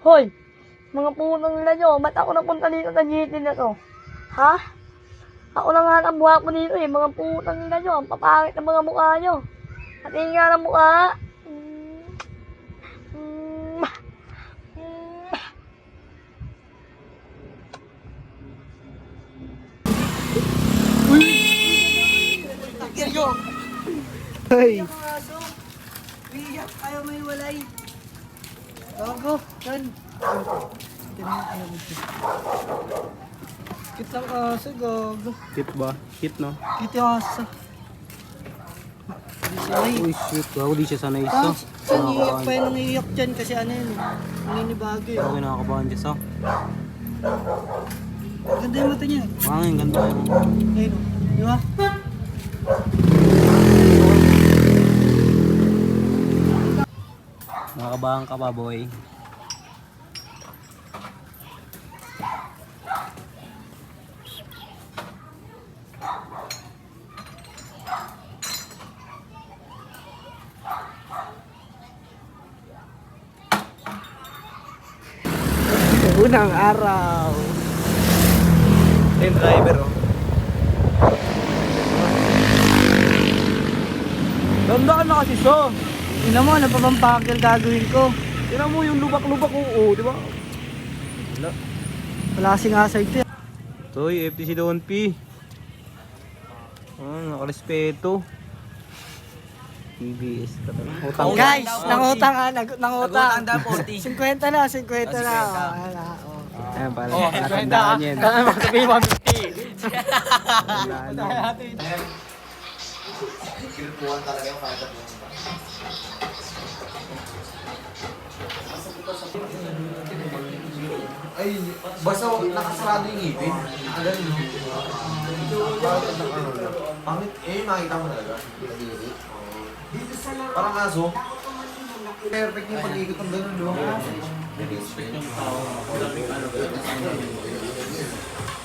Hoy! Mga punong nila nyo, ba't ako napunta dito sa GT na to? Ha? Ako na nga ang buha ko dito eh, mga putang nila nyo, ang papangit ng mga mukha nyo. At nga ng mukha. Mm. Mm. Mm. Ay, Iyak, ayaw may walay. Gago, kan. Kit lang aso, gago. cute ba? Cute no? Kit yung. Hindi ay. Uy, shit. Bago di siya sanay Ah, sa. saan iyak pa yun ang iyak dyan kasi ano yun. Naninibago yun. Ako nakakabahan dyan sa. Ganda yung mata niya. Pangin, ganda yun. Ayun o. Di ba? Nakakabahan ka pa, boy. Unang araw. Yung driver, oh. Ganda ka na kasi, so. Ina mo, ano pa bang pakil gagawin ko? Tingnan mo yung lubak-lubak oo, di ba? Wala. Wala kasing asay ito. Toy, FTC Don P. Ah, nakarespeto. TBS ka talaga. Utang Guys, nangutang ha, nangutang. Nagutang daw, 50 na, 50 na. Oh, wala, oh. Ayan pala. Oh, natandaan yan. Sabihin mo, 50. Wala na. Kinukuhan talaga yung kaya mo. Ay, basta nakasarado yung ngipin. Ang ganun. Bakit na ano lang? Pangit, eh, makita mo talaga. Parang aso. Perfect yung pag-ikot ng ganun, di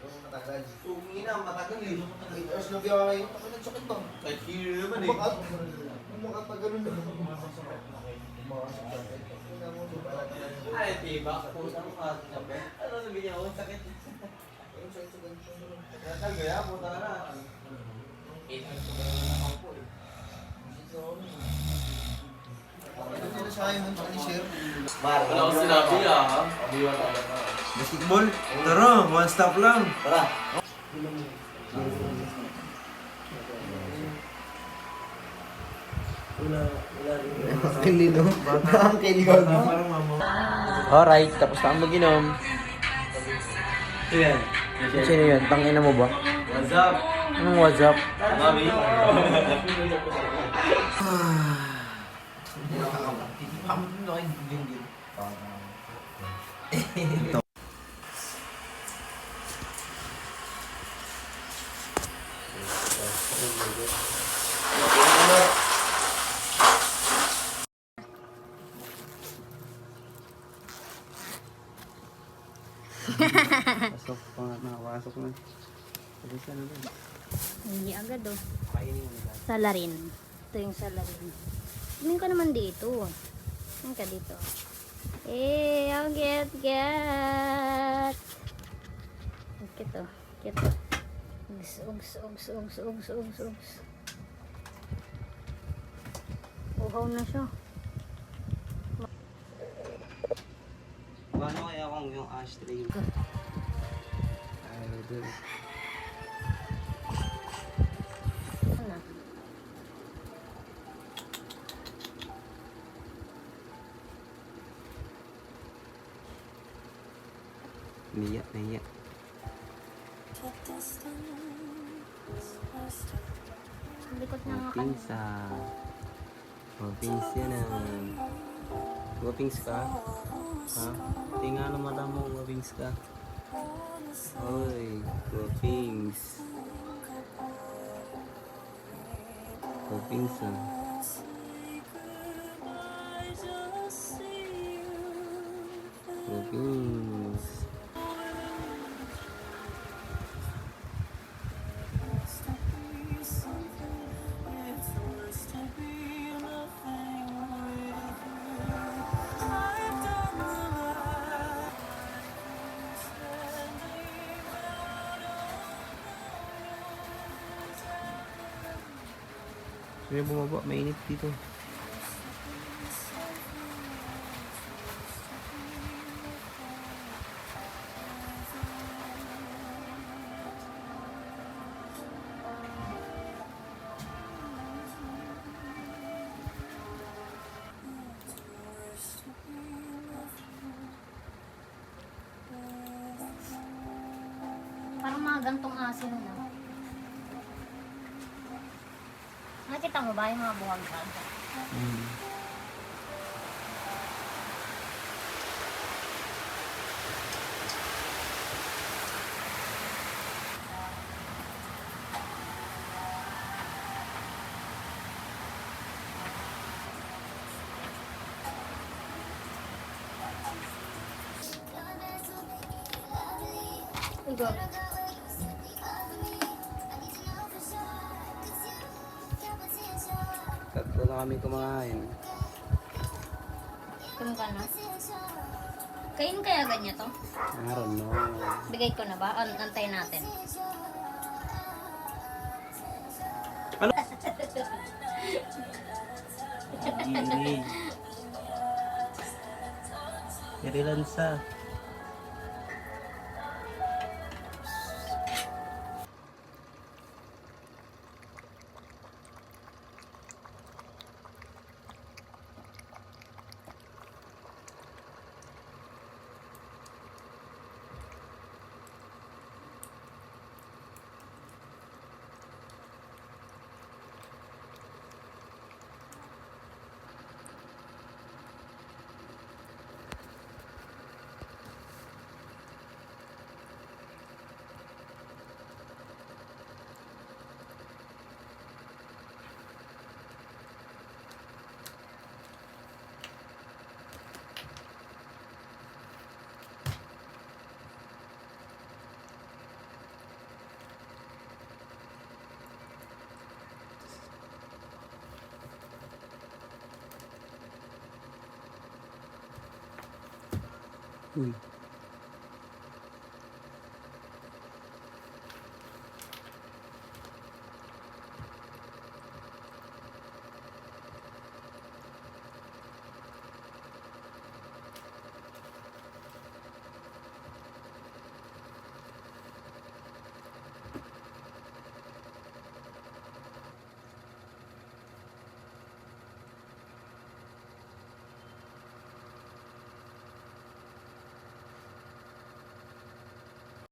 Matagal. Tumina, matagal eh. Eight hours na biyahe. Ang nagsakit to. Kahit hero naman eh. Umakat. Umakat na ganun na. Ay, tiba. Puta mo ka. Sabi. Ano sabi niya? Oh, sakit. Sabi ya, puta ka na. Eight hours ko ba naman nakaupo eh. Ito na sa akin, ano share? Wala ko sinabi ah. Pamiwa talaga. Basketball? Tara, one stop lang. Tara. Kilino. Ang kailangan. Alright, tapos na ang mag-inom. Yan. Sino yun? Tangina mo ba? What's up? Anong WhatsApp? Mami? Pasok pa nga, nakapasok na. Tapos na lang. Hindi agad oh. Kainin mo na. Salarin. Ito yung salarin. Tingin ka naman dito. Tingin ka dito. Eh, ang get get. Cute oh. Cute oh. Ugs, ugs, ugs, ugs, ugs, ugs, ugs. Uhaw na siya. Kung yung ashtray? Ano? Niya, niya. Ang likot na nga Wapings ah. Wapings yan ah. Wapings ka? Ha? Tingnan ang mata mo, wapings ka. Oy, Guapings. Guapings ah. Guapings. May bumaba, mainit dito. Parang mga gantong asin na. Nakita mo ba yung mga buwag ka? Mm. Ito. Na kami kumakain. Tum ka na. Kain kaya ganyan to? I don't know. Bigay ko na ba? An antay natin. Gini. Yarilansa. Uy.